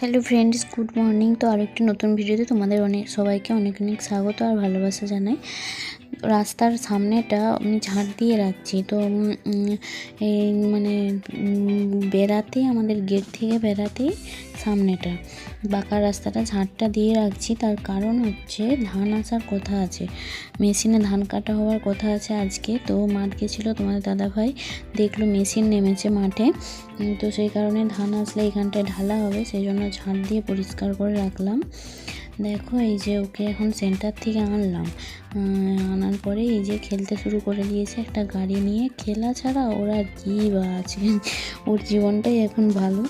Hello friends good morning তো আরেকটি নতুন ভিডিওতে তোমাদের অনেক সবাইকে অনেক অনেক স্বাগত আর ভালোবাসা জানাই। রাস্তার সামনেটা আমি ঝাঁট দিয়ে রাখছি। তো এই মানে বেড়াতে, আমাদের গেট থেকে বেড়াতেই সামনেটা বাঁকা রাস্তাটা ঝাঁটটা দিয়ে রাখছি। তার কারণ হচ্ছে ধান আসার কথা আছে। মেশিনে ধান কাটা হওয়ার কথা আছে আজকে। তো, মাঠ গেছিল তোমাদের দাদাভাই, দেখল মেশিন নেমেছে মাঠে। তো সেই কারণে ধান আসলে এখানটায় ঢালা হবে, সেই জন্য ঝাঁট দিয়ে পরিষ্কার করে রাখলাম। দেখো, এই যে ওকে এখন সেন্টার থেকে আনলাম। আনার পরে এই যে খেলতে শুরু করে দিয়েছে একটা গাড়ি নিয়ে। খেলা ছাড়া ওরা কী বা আছে ওর জীবনটাই এখন ভালো।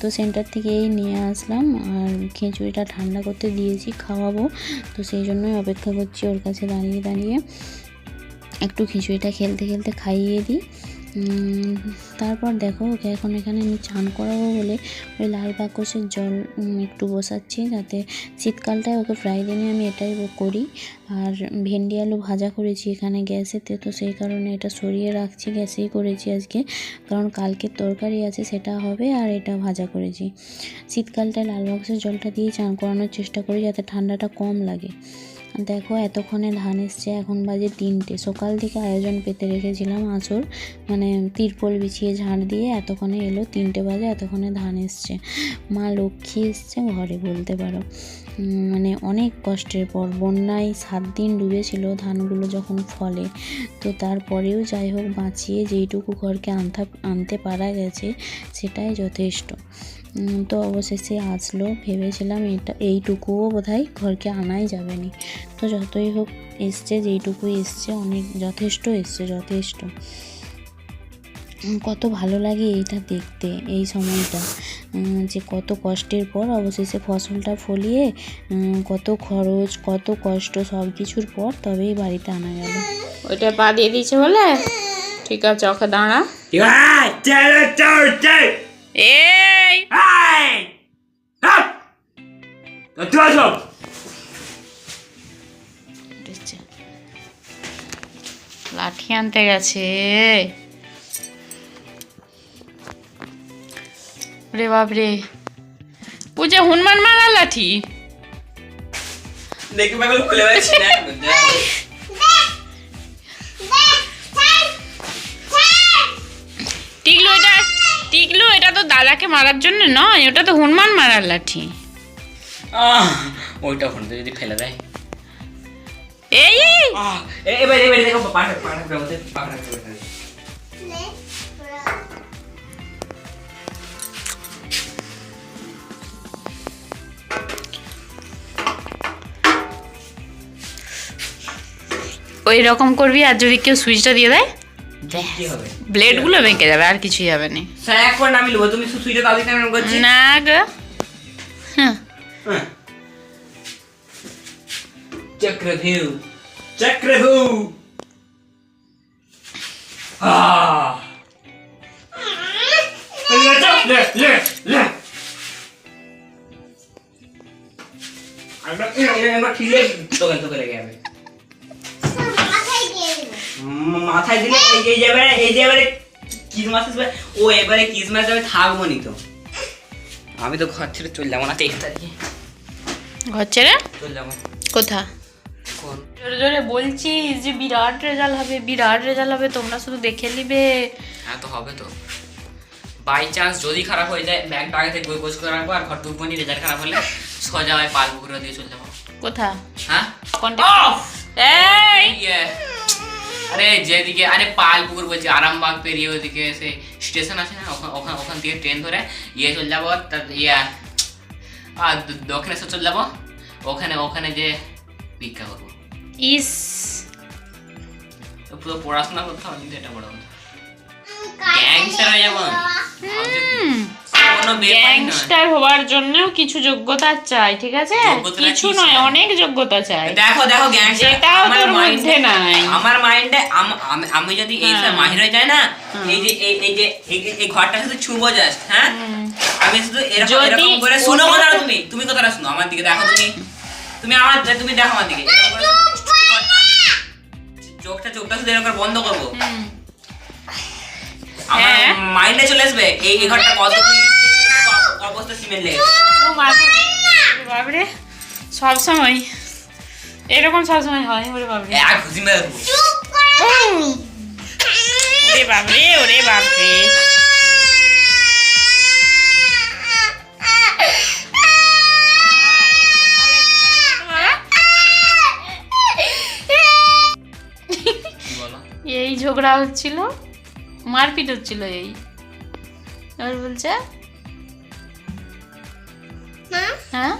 তো সেন্টার থেকে এই নিয়ে আসলাম। আর খিচুড়িটা ঠান্ডা করতে দিয়েছি, খাওয়াবো। তো সেই জন্যই অপেক্ষা করছি ওর কাছে দাঁড়িয়ে দাঁড়িয়ে। একটু খিচুড়িটা খেলতে খেলতে খাইয়ে দিই। তারপর দেখো ওকে এখন এখানে আমি চান করাবো বলে ওই লাল বাকসের জল একটু বসাচ্ছি যাতে শীতকালটায় ওকে প্রায় দিনই আমি এটাই করি। আর ভেন্ডি আলু ভাজা করেছি এখানে গ্যাসেতে, তো সেই কারণে এটা সরিয়ে রাখছি, গ্যাসেই করেছি আজকে। কারণ কালকের তরকারি আছে, সেটা হবে আর এটা ভাজা করেছি। শীতকালটায় লাল বাক্সের জলটা দিয়ে চান করানোর চেষ্টা করি যাতে ঠান্ডাটা কম লাগে। দেখো, এতক্ষণে ধান এসছে, এখন বাজে তিনটে। সকাল থেকে আয়োজন পেতে রেখেছিলাম আঁচড় মানে তিরপল বিছিয়ে ঝাড় দিয়ে এতক্ষণে এলো, তিনটে বাজে, এতক্ষণে ধান এসছে। মা লক্ষ্মী এসছে ঘরে বলতে পারো। মানে অনেক কষ্টের পর, বন্যায় সাত দিন ডুবেছিল ধানগুলো যখন ফলে। তো তারপরেও যাই হোক, বাঁচিয়ে যেইটুকু ঘরকে আনতে আনতে পারা গেছে, সেটাই যথেষ্ট। তো অবশেষে আসলো। ভেবেছিলাম এটা এইটুকুও বোধহয় ঘরকে আনাই যাবে না। তো যতই হোক এসছে যেইটুকু এসছে অনেক যথেষ্ট এসছে যথেষ্ট। কত ভালো লাগে এইটা দেখতে এই সময়টা। যে কত কষ্টের পর অবশেষে ফসলটা ফলিয়ে কত খরচ কত কষ্ট সব কিছুর পর তবেই বাড়িতে আনা গেল। ওইটা পা দিয়ে দিয়েছে বলে? ঠিক আছে ওকে দাঁড়া। Hey, লাঠি আনতে গেছে। রে বাপরে। পূজা হনুমান মারা লাঠি? দেখে পাগল খুলে পাচ্ছি টিকলু এটা টিকলু এটা তো দাদাকে মারার জন্য নয় ওটা তো হনুমান মারার লাঠি। ওইটা ফোন যদি ফেলে দেয়। এই এবার এবার দেখো ওই রকম করবি আর যদি কেউ সুইচটা দিয়ে দেয় ব্লেডগুলো বেঁকে যাবে আর কিছুই হবে না। স্যার এক করে নেব তুমি সুইটা দাও দিতে না গো। হ্যাঁ হ্যাঁ। চক্রভিউ চক্রভিউ আহ লে লে লে লে আমরা আমরা ঠিক তোকে তোকে লেগে যাবে উম, মাথায় দিলে এই যে যাবে এই যে এবারে ক্রিসমাস আসবে ও এবারে ক্রিসমাস যাবে থাকব নি তো আমি তো ঘর ছেড়ে চলে যাব না তেইশ তারিখে ঘর ছেড়ে কোথা জোরে জোরে বলছিস যে বিরাট রেজাল্ট হবে বিরাট রেজাল্ট হবে তোমরা শুধু দেখে নিবে। হ্যাঁ তো হবে তো। বাই চান্স যদি খারাপ হয়ে যায় ব্যাগটা আগে থেকে বই গোছ করে রাখব আর ঘর ঢুকবো নি রেজাল্ট খারাপ হলে সোজা হয় পাল পুকুরে দিয়ে চলে যাব। কোথা হ্যাঁ? এই! ইয়ে। আরে যেদিকে আরে পাল পুকুর বলছি আরামবাগ পেরিয়ে ওদিকে সে স্টেশন আছে না ওখান ওখান ওখান থেকে ট্রেন ধরে ইয়ে চলে যাব তার ইয়ে। আর দক্ষিণেশ্বর চলে যাব। ওখানে ওখানে যে ভিক্ষা করব। ইস। তো পুরো পড়াশোনা করতে হবে কিন্তু এটা বড় গ্যাংস্টার হয়ে যাব। গ্যাংস্টার হওয়ার জন্যও কিছু যোগ্যতা চাই ঠিক আছে? কিছু নয় অনেক যোগ্যতা চাই। দেখো দেখো গ্যাংস্টার যেটাও তোর মধ্যে নাই। আমার মাইন্ডে আমি যদি এই হ্যাঁ। মাহির হয়ে যায় না এই যে এই যে এই- ঘরটা শুধু ছুবো জাস্ট হ্যাঁ? আমি শুধু এরকম এরকম করে শুনো কথা তুমি। তুমি কথাটা শুনো আমার দিকে দেখো তুমি। তুমি আমার তুমি দেখো আমার দিকে। চোখটা চোখটা শুধু এরকম বন্ধ করব। আমার হ্যাঁ। মাইন্ডে চলে আসবে এই ঘরটা কত সমস্ত সিমেন্ট লেগে বাবরে সব সময় এরকম সব সময় হয় ওরে বাবরে এক ঘুষি মেরে দেবো। ওরে বাবরে ওরে বাবরে ঝগড়া হচ্ছিল মারপিট হচ্ছিল এই। এবার বলছে হ্যাঁ?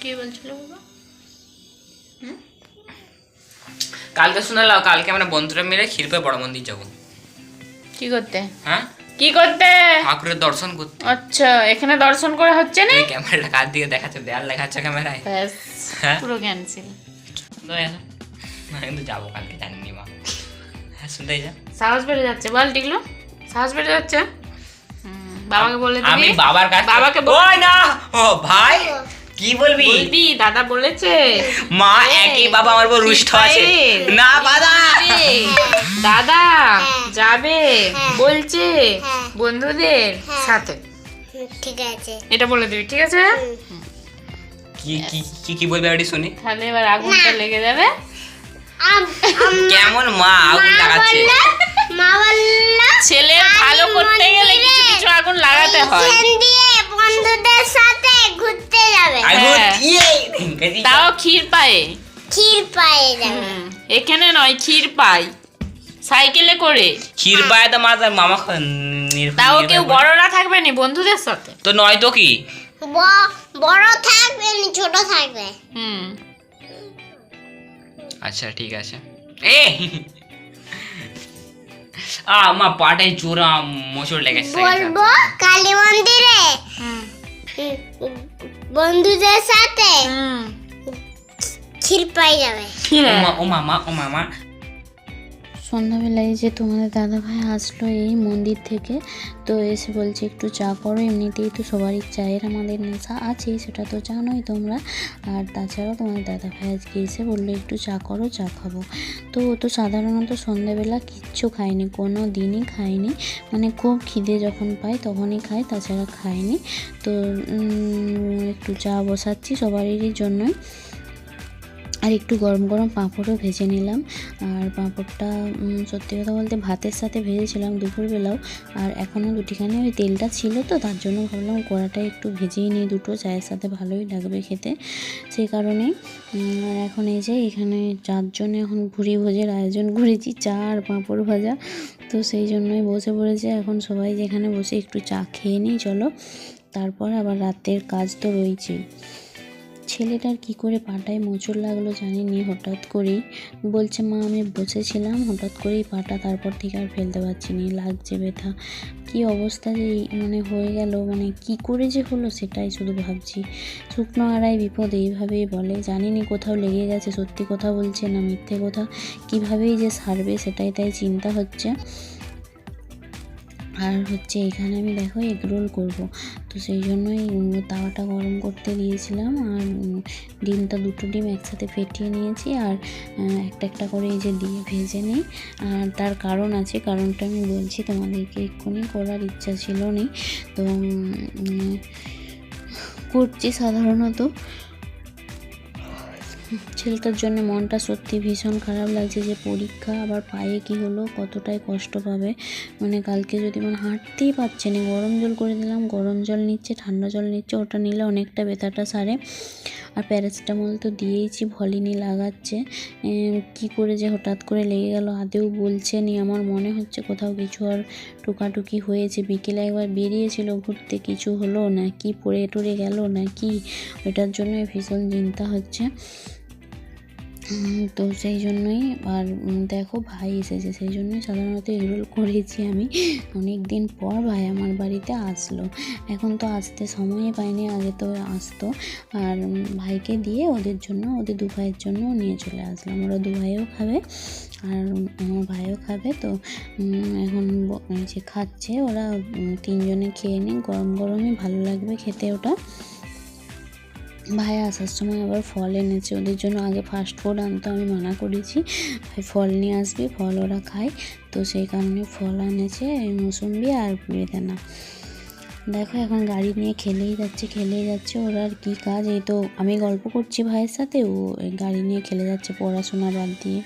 কি বলছিল? বাবা? কালকে শুনালাম কালকে আমরা বন্ধুরা মিলে ক্ষীরপে বড় মন্দির যাব। কি করতে? হ্যাঁ? কি করতে? ঠাকুরের দর্শন করতে। আচ্ছা এখানে দর্শন করা হচ্ছে না? ক্যামেরাটা কার দিকে দেখাচ্ছে? দেয়াল দেখাচ্ছে ক্যামেরায়? ব্যাস হ্যাঁ? পুরো ক্যান্সেল না কিন্তু যাব কালকে জানিনি মা। হ্যাঁ শুনতেই যা। সাহস বেড়ে যাচ্ছে। বল টিকলো সাহস বেড়ে যাচ্ছে? বাবাকে বলে আমি বাবার কাছে বাবাকে বল- না! ও ভাই! কি বলবি? বলবি দাদা বলেছে। মা একই বাবা আমার উপর রুষ্ট আছে। না বাবা। দাদা যাবে। বলছে। বন্ধুদের। সাথে। ঠিক আছে। এটা বলে দিবি ঠিক আছে? কি কি কি কি বলবে একটু শুনি? তাহলে এবার আগুনটা লেগে যাবে। আম- আম- কেমন মা আগুন লাগাচ্ছে? মা বলল ছেলের ভালো করতে গেলে কিছু কিছু আগুন লাগাতে হয়। বন্ধুদের সাথে ঘুরতে যাবে। হ্যাঁ। ইয়ে! তাও ক্ষীর পায়ে? ক্ষীর পায়ে যাবে। এখানে নয় ক্ষীর পাই সাইকেলে করে। ক্ষীর পায়ে তো মা মামা তাও কেউ বড়রা থাকবে না বন্ধুদের সাথে? তো নয় তো কি? বড় থাকবে না ছোট থাকবে। হুম। আচ্ছা ঠিক আছে। এ! আ মা পাটায় জোরা মোচড় লেগেছে। বলব কালী মন্দিরে বন্ধুদের সাথে হুম। ক্ষীর পায়ে যাবে। ও মামা ও মামা। সন্ধ্যাবেলায় যে তোমাদের দাদাভাই আসলো এই মন্দির থেকে, তো এসে বলছে একটু চা করো, এমনিতেই তো সবারই চায়ের আমাদের নেশা আছে সেটা তো জানোই তোমরা। আর তাছাড়াও তোমাদের দাদাভাই আজকে এসে বলল একটু চা করো, চা খাব। তো ও তো সাধারণত সন্ধ্যাবেলা কিচ্ছু খায়নি, কোনো দিনই খায়নি। মানে খুব খিদে যখন পায় তখনই খায়, তাছাড়া খায়নি। তো একটু চা বসাচ্ছি সবারই জন্যই। আর একটু গরম গরম পাঁপড়ও ভেজে নিলাম। আর পাঁপড়টা সত্যি কথা বলতে ভাতের সাথে ভেজেছিলাম দুপুরবেলাও। আর এখনও দুটিখানি ওই তেলটা ছিল তো, তার জন্য ভাবলাম কড়াটা একটু ভেজেই নিই দুটো, চায়ের সাথে ভালোই লাগবে খেতে। সেই আর এখন এই যে এখানে চারজনে এখন ভুড়ি ভোজের আয়োজন করেছি, চা আর পাঁপড় ভাজা। তো সেই জন্যই বসে পড়েছে। এখন সবাই যেখানে বসে একটু চা খেয়ে নিই, চলো। তারপর আবার রাতের কাজ তো রয়েছেই। ছেলেটার কি করে পাটায় মোচড় লাগল জানি নি, হঠাৎ করেই বলছে, মা, আমি বসেছিলাম, হঠাৎ করেই পাটা তারপর থেকে আর ফেলতে পারছি না, লাগছে ব্যথা। কি অবস্থা যে মানে হয়ে গেল মানে কি করে যে হলো সেটাই শুধু ভাবছি। শুকনো আড়াই বিপদ, এইভাবেই বলে। জানি নি কোথাও লেগে গেছে, সত্যি কথা বলছে না মিথ্যে কথা, কীভাবেই যে সারবে সেটাই তাই চিন্তা হচ্ছে। আর হচ্ছে এখানে আমি দেখো এগ রোল করব। তো সেই জন্যই তাওয়াটা গরম করতে দিয়েছিলাম আর ডিমটা দুটো ডিম একসাথে ফেটিয়ে নিয়েছি আর একটা একটা করে এই যে দিয়ে ভেজে নিই। আর তার কারণ আছে, কারণটা আমি বলছি তোমাদেরকে, এক্ষুনি করার ইচ্ছা ছিল নি। তো করছি সাধারণত। ছেলেটার জন্য মনটা সত্যি ভীষণ খারাপ লাগছে যে পরীক্ষা আবার পায়ে কি হলো, কতটাই কষ্ট পাবে। মানে কালকে যদি মানে হাঁটতেই পারছে না, গরম জল করে দিলাম, গরম জল নিচ্ছে, ঠান্ডা জল নিচ্ছে, ওটা নিলে অনেকটা ব্যথাটা সারে। আর প্যারাসিটামল তো দিয়েইছি, ভলিনি লাগাচ্ছে। কি করে যে হঠাৎ করে লেগে গেল, আদেও বলছে নি। আমার মনে হচ্ছে কোথাও কিছু আর টুকাটুকি হয়েছে। বিকেলে একবার বেরিয়েছিল ঘুরতে, কিছু হলো না কি পড়ে টরে গেল না কি? ওইটার জন্য ভীষণ চিন্তা হচ্ছে। তো সেই জন্যই, আর দেখো ভাই এসেছে, সেই জন্যই সাধারণত এগরোল করেছি আমি। অনেক দিন পর ভাই আমার বাড়িতে আসলো। এখন তো আসতে সময়ই পাইনি, আগে তো আসতো। আর ভাইকে দিয়ে ওদের জন্য, ওদের দু ভাইয়ের জন্য নিয়ে চলে আসলাম। ওরা দু ভাইও খাবে, আর আমার ভাইও খাবে। তো এখন যে খাচ্ছে, ওরা তিনজনে খেয়ে নিই গরম গরমই ভালো লাগবে খেতে ওটা। ভাই, আসার সময় আবার ফল এনেছে, ওদের জন্য আগে ফাস্ট ফুড আনতে আমি মানা করেছি। ভাই, ফল নিয়ে আসবি, ফল ওরা খায়, তো সেই কারণে ফল এনেছে মুসম্বি আর বেদানা। দেখো, এখন গাড়ি নিয়ে খেলেই যাচ্ছে খেলেই যাচ্ছে, ওর আর কী কাজ, এই তো আমি গল্প করছি ভাইয়ের সাথে, ও গাড়ি নিয়ে খেলে যাচ্ছে পড়াশোনা বাদ দিয়ে।